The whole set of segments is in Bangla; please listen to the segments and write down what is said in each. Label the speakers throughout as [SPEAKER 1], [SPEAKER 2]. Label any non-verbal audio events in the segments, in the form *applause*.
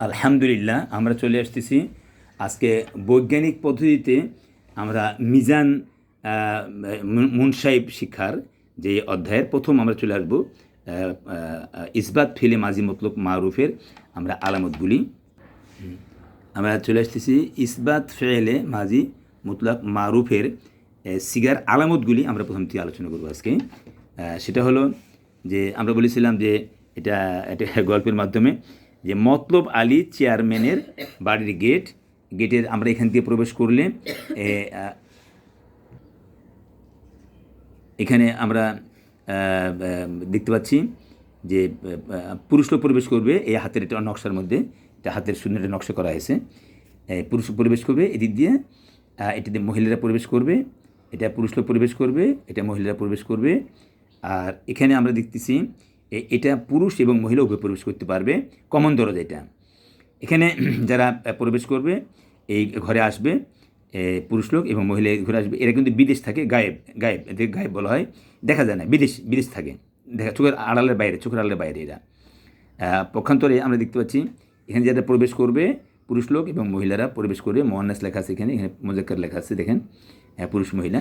[SPEAKER 1] আলহামদুলিল্লাহ, আমরা চলে আসতেছি। আজকে বৈজ্ঞানিক পদ্ধতিতে আমরা মিজান মুনসাইব শিক্ষার যে অধ্যায়ের প্রথম আমরা চলে আসব ইসবাত ফিলে মাজি মতলক মারুফের আমরা আলামতগুলি আমরা চলে আসতেছি ইসবাত ফেলে মাজি মতলব মারুফের সিগার আলামতগুলি আমরা প্রথম থেকে আলোচনা করব আজকে। সেটা হলো যে আমরা বলেছিলাম যে এটা এটা গল্পের মাধ্যমে যে মতলব আলী চেয়ারম্যানের বাড়ির গেট, গেটের আমরা এখান দিয়ে প্রবেশ করলে এখানে আমরা দেখতে পাচ্ছি যে পুরুষ লোক প্রবেশ করবে এই হাতের এটা নকশার মধ্যে, এটা হাতের শূন্য একটা নকশা করা হয়েছে। পুরুষ প্রবেশ করবে, এদিক দিয়ে এটাতে মহিলারা প্রবেশ করবে, এটা পুরুষ লোক প্রবেশ করবে, এটা মহিলারা প্রবেশ করবে। আর এখানে আমরা দেখতেছি এটা পুরুষ এবং মহিলা উভয় প্রবেশ করতে পারবে কমন দরজা এটা। এখানে *clears throat* যারা প্রবেশ করবে, এই ঘরে আসবে পুরুষ লোক এবং মহিলা ঘরে আসবে, এরা কিন্তু বিদেশ থাকে, গায়েব গায়েব এদের গায়েব বলা হয়। দেখা যায় না, বিদেশ বিদেশ থাকে। দেখা, চোখের আড়ালের বাইরে, চোখের আড়ালের বাইরে এরা। পক্ষান্তরে আমরা দেখতে পাচ্ছি, এখানে যারা প্রবেশ করবে, পুরুষ লোক এবং মহিলারা প্রবেশ করবে মোহান্নাস লেখা আছে এখানে এখানে মোজাক্কার লেখা আছে, দেখেন। পুরুষ, মহিলা।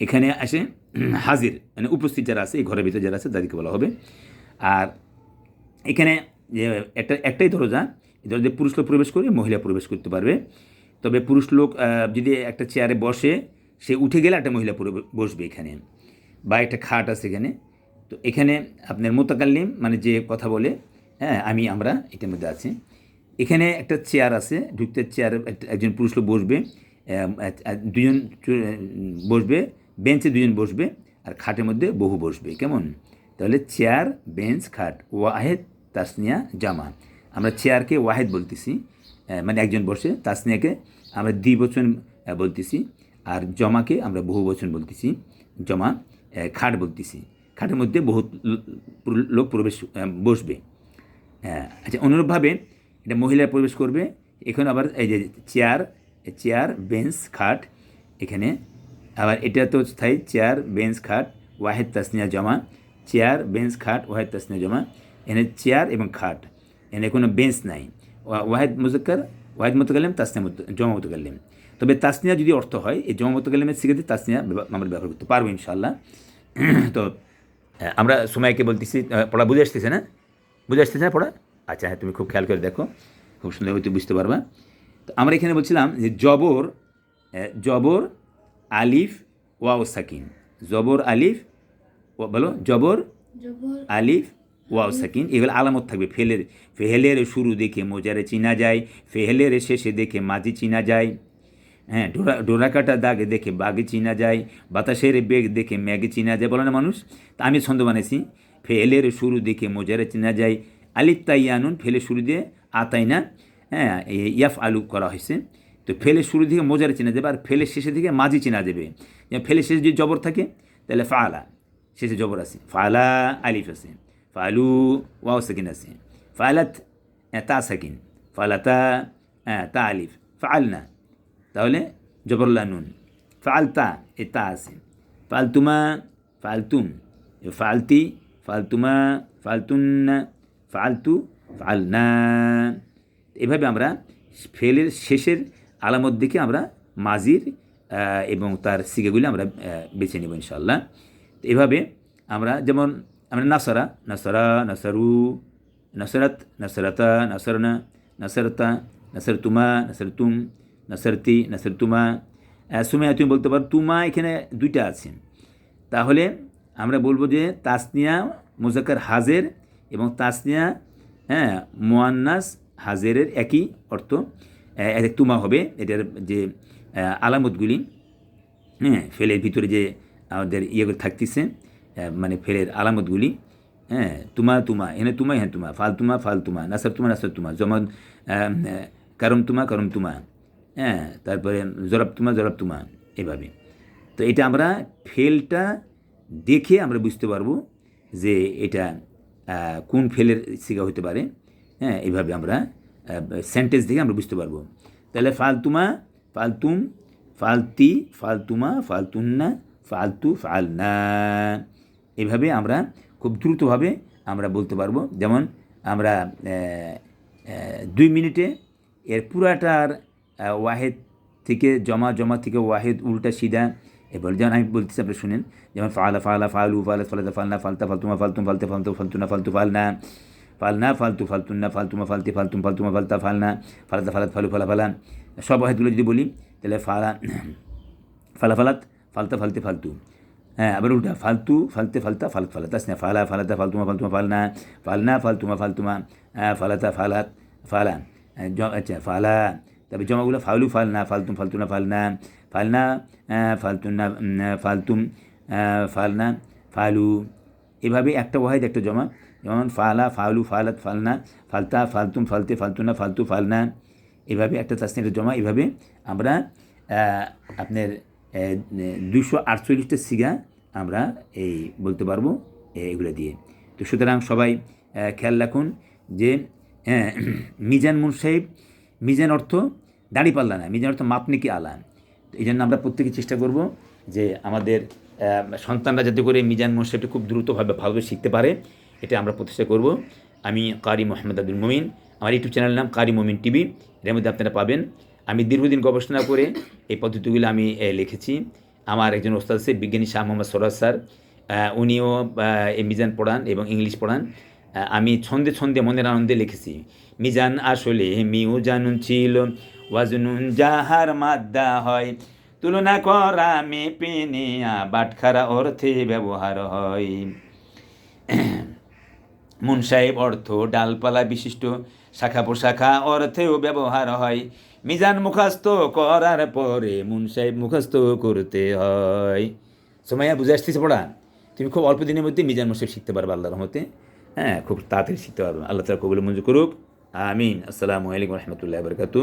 [SPEAKER 1] এখানে আসে, *clears throat* হাজির মানে উপস্থিত যারা আছে, এই ঘরের ভিতরে যারা আছে, তাদেরকে বলা হবে। আর এখানে যে একটা, একটাই দরজা ধরো যে পুরুষ লোক প্রবেশ করে, মহিলা প্রবেশ করতে পারবে। তবে পুরুষ লোক যদি একটা চেয়ারে বসে, সে উঠে গেলে একটা মহিলা বসবে এখানে বা একটা খাট আছে এখানে। তো এখানে আপনার মোতাকাল্লিম মানে যে কথা বলে হ্যাঁ আমি, আমরা এটার মধ্যে আছি। এখানে একটা চেয়ার আছে, ঢুকতে চেয়ার, একজন পুরুষ লোক বসবে দুজন বসবে, বেঞ্চে দুজন বসবে, আর খাটের মধ্যে বহু বসবে, কেমন? তাহলে চেয়ার, বেঞ্চ, খাট, ওয়াহেদ, তাসনিয়া, জামা। আমরা চেয়ারকে ওয়াহেদ বলতেছি মানে একজন বসে, তাসনিয়াকে আমরা দ্বিবচন বলতেছি, আর জমাকে আমরা বহু বচন বলতেছি, জমা খাট বলতেছি। খাটের মধ্যে বহু লোক প্রবেশ বসবে। আচ্ছা অনুরূপভাবে এটা মহিলা প্রবেশ করবে। এখন আবার এই যে চেয়ার চেয়ার, বেঞ্চ, খাট, এখানে আবার এটা তো স্থায়ী, চেয়ার, বেঞ্চ, খাট, ওয়াহেদ, তাসনিয়া, জমা চেয়ার, বেঞ্চ, খাট, ওয়াহেদ তাসনিয়া জমা। এনে চেয়ার এবং খাট। এনে কোনো বেঞ্চ নাই। ওয়া- ওয়াহেদ মুজাক্কার, ওয়াহেদ মতকাল্লিম, তাসনিয়া জমা মতকাল্লিম। তবে তাসনিয়া যদি অর্থ হয়, এই জমা মতকাল্লিমের শিখেতে তাসনিয়া আমরা ব্যবহার করতে পারব ইনশাল্লাহ তো আমরা সময়কে বলতেছি পড়া বুঝে আসতেছে না? বুঝে আসতেছে না পড়া? আচ্ছা হ্যাঁ তুমি খুব খেয়াল করে দেখো। খুব সুন্দরভাবে তুমি বুঝতে পারবা। তো আমরা এখানে বলছিলাম যে জবর জবর, আলিফ, ওয়াও সাকিন। জবর, আলিফ বলো জবর আলিফ ওয়াও সাকিন এগুলো আলামত থাকবে। ফেলের ফেহেলের শুরু দেখে মোজারে চিনা যায় ফেহেলের শেষে দেখে মাঝি চিনা যায়। হ্যাঁ ডোরা ডোরাকাটা দাগ দেখে বাঘে চিনা যায় বাতাসের বেগ দেখে ম্যাগে চিনা যায়। বলে না মানুষ তা আমি ছন্দ বানাইছি। ফেলের শুরু দেখে মোজারে চিনা যায়। আলিফ তাইয়ানুন ফেলে শুরু দিয়ে আতাই না। হ্যাঁ এই ইয়াফ আলু করা হয়েছে। তো ফেলে শুরু থেকে মোজারে চেনা যাবে আর ফেলের শেষে থেকে মাঝি চেনা যাবে। ফেলের শেষে যদি জবর থাকে তাহলে ফালা। শেষে জবর আছে ফালা আলিফ আছে ফালু ওয়াও সাকিন আছে ফালাত তা সাকিন ফালাতা তা আলিফ ফালনা তাহলে জবরুল্লাহ নুন ফালতা এ তা আছে ফালতুমা ফালতুম ফালতি ফালতুমা ফালতুন্না ফালতু ফালনা এভাবে আমরা ফেলের শেষের আলামত দেখে আমরা মাজির এবং তার সিগেগুলি আমরা বেছে নেব ইনশাল্লাহ তো এভাবে আমরা যেমন আমরা নাসারা নাসারা, নাসারু, নাসরাত, নাসরাতা, নাসরনা, নাসরতা, নাসরতুমা, নাসরতুম, নাসরতি তুমা সুমায়া তুমি বলতে পারো তুমা এখানে দুইটা আছে। তাহলে আমরা বলব যে তাসনিয়া মুজাক্কার হাজের এবং তাসনিয়া হ্যাঁ মোয়ান্নাস হাজেরের একই অর্থ। তুমা হবে, এটার যে আলামতগুলি হ্যাঁ ফেলের ভিতরে যে আমাদের ইয়েগুলো থাকতেছে মানে ফেলের আলামতগুলি হ্যাঁ তুমা তুমা এখানে তুমা হ্যাঁ তুমা ফাল তুমা ফাল তুমা নাসার তুমা নাসার তুমা আহ, কারম তুমা করম তুমা হ্যাঁ তারপরে জরাব তুমা জরাব তুমা এভাবে। তো এটা আমরা ফেলটা দেখে আমরা বুঝতে পারব যে এটা কোন ফেলের শিকা হতে পারে হ্যাঁ এইভাবে আমরা সেন্টেন্স দেখে আমরা বুঝতে পারব। তাহলে ফালতুমা ফালতুম ফালতি ফালতুমা ফালতুন্না ফালতু ফালনা এভাবে আমরা খুব দ্রুতভাবে আমরা বলতে পারব। যেমন আমরা দুই মিনিটে এর পুরাটার ওয়াহেদ থেকে জমা জমা থেকে ওয়াহেদ উল্টা সিধা, এবার যেমন আমি বলতেছি, আপনি শুনেন, যেমন ফালা ফালা, ফালু, ফালা ফালাতা ফালনা, ফালতা, ফালতুমা, ফালতুম, ফালতে, ফালতু ফালতুনা ফালতু, ফালনা। ফালনা, ফালতু ফালতুন্না ফালতুমা, ফালতে, ফালতুম, ফালতুমা, ফালতা, ফালনা ফালাতা ফালাত ফালু, ফালা ফালা। সব ওয়াহেদগুলো যদি বলি, তাহলে ফালা ফালাফালাত ফালতা ফালতে ফালতু হ্যাঁ আবার উল্টা ফালতু ফালতে ফালতা ফালত ফালাত আসনা ফালা ফালাতা ফালতুমা ফালতুমা ফালনা ফালনা ফালতুমা ফালতুমা ফালাতা ফালাত ফালা আচ্ছা ফালা তবে জমাগুলো ফালু ফালনা ফালতুম ফালতুনা ফালনা ফালনা ফালতুনা ফালতুম ফালনা ফালু এভাবে একটা ওয়াহিদ, একটা জমা। যেমন ফালা, ফালু, ফালাত, ফালনা। ফালতা, ফালতুম, ফালতে ফালতুনা ফালতু, ফালনা। এভাবে একটা তাসনির জমা। এভাবে আমরা আপনার দুশো আটচল্লিশটা সিগা আমরা এই বলতে পারব এগুলো দিয়ে। তো সুতরাং সবাই খেয়াল রাখুন যে হ্যাঁ, মিজান মুন সাহেব মিজান অর্থ দাড়ি পাল্লা না মিজান অর্থ মাপনি কি আলা। তো এই জন্য আমরা প্রত্যেকে চেষ্টা করব যে আমাদের সন্তানরা যাতে করে মিজান মুন সাহেবটা খুব দ্রুতভাবে ভালোভাবে শিখতে পারে এটা আমরা প্রতিষ্ঠা করব। আমি কারি মোহাম্মদ আব্দুল মমিন আমার ইউটিউব চ্যানেলের নাম কারি মমিন টিভি এর মধ্যে আপনারা পাবেন। আমি দীর্ঘদিন গবেষণা করে এই পদ্ধতিগুলো আমি লিখেছি। আমার একজন ওস্তাদ আছে, বিজ্ঞানী শাহ মোহাম্মদ সরাজ স্যার। উনিও মিজান পড়ান এবং ইংলিশ পড়ান। আমি ছন্দে ছন্দে মনের আনন্দে লিখেছি। মিজান আসলে মিউ জানুন ছিল, ওয়াজনুন যাহার মাদ্দা হয়। তুলনা করা মেপে নেয়া বাটখারা অর্থে ব্যবহার হয়। মুন সাহেব অর্থ, ডালপালা বিশিষ্ট, শাখা পোশাখা অর্থেও ব্যবহার হয়। মিজান মুখাস্ত করার পরে মুন সাহেব মুখাস্ত করতে হয়। সময়া বুঝে আসতেছে পড়া? তুমি খুব অল্প দিনের মধ্যে মিজান মুসাহেব শিখতে পারবে আল্লাহর রহমতে। হ্যাঁ খুব তাড়াতাড়ি শিখতে পারবে। আল্লাহ তালা কবুল মঞ্জুর করুক। আমিন। আসসালামু আলাইকুম রহমতুল্লাহ বরকাতু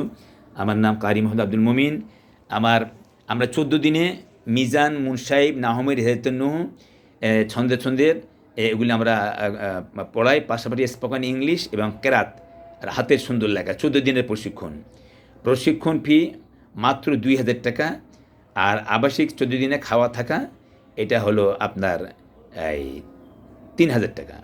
[SPEAKER 1] আমার নাম কারি মোহাম্মদ আব্দুল মমিন। আমার, আমরা চোদ্দ দিনে মিজান মুনসাইব নাহমের হেতনুহ ছন্দে ছন্দের এগুলি আমরা পড়াই। পাশাপাশি স্পোকেন ইংলিশ এবং কেরাত, আর হাতের সুন্দর লেখা। চোদ্দ দিনের প্রশিক্ষণ। প্রশিক্ষণ ফি মাত্র দুই হাজার টাকা আর আবাসিক চোদ্দ দিনে খাওয়া থাকা, এটা হলো আপনার, এই, তিন হাজার টাকা।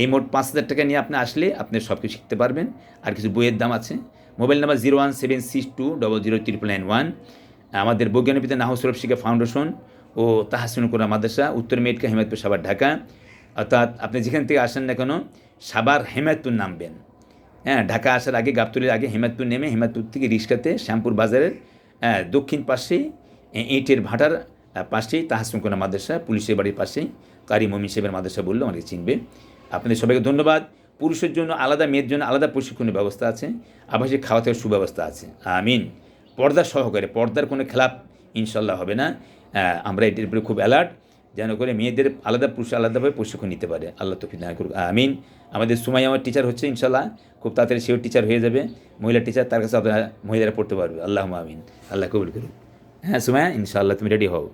[SPEAKER 1] এই মোট পাঁচ হাজার টাকা নিয়ে আপনি আসলে আপনি সব কিছু শিখতে পারবেন। আর কিছু বইয়ের দাম আছে। Mobile number zero one seven six two double zero triple nine one. আমাদের বৈজ্ঞানিক নাহ সৌরভ শিক্ষা ফাউন্ডেশন ও তাহাসিন কোরআন মাদ্রাসা, উত্তর মেটকা হেমায়তপুর সাবার ঢাকা। অর্থাৎ আপনি যেখান থেকে আসেন না কেন সাবার হেমায়তপুর নামবেন। হ্যাঁ ঢাকা আসার আগে, গাবতলির আগে হেমায়তপুর নেমে হেমায়তপুর থেকে রিক্সাতে শ্যামপুর বাজারের দক্ষিণ পাশে ইটের ভাটার পাশেই তাহাসিন কোরআন মাদ্রাসা, পুলিশের বাড়ির পাশেই কারি মমিন সাহেবের মাদ্রাসা বলল আমাকে চিনবে। আপনাদের সবাইকে ধন্যবাদ। পুরুষের জন্য আলাদা, মেয়ের জন্য আলাদা প্রশিক্ষণের ব্যবস্থা আছে, আবাসিক খাওয়া থাকার সুব্যবস্থা আছে। আমিন। পর্দা সহকারে, পর্দার কোনো খেলাপ ইনশাল্লাহ হবে না। আমরা এটির উপরে খুব অ্যালার্ট। যেন করে মেয়েদের আলাদা পুরুষ আলাদাভাবে প্রশিক্ষণ নিতে পারে। আল্লাহ তফিক না করুক। আমিন। আমাদের সুমাই আমার টিচার হচ্ছে ইনশাল্লাহ খুব তাড়াতাড়ি সেও টিচার হয়ে যাবে। মহিলা টিচার তার কাছে আপনারা মহিলারা পড়তে পারবে। আল্লাহ আমিন। আল্লাহ কবুল করুক। হ্যাঁ সুমায়া ইনশাআল্লাহ তুমি রেডি হও।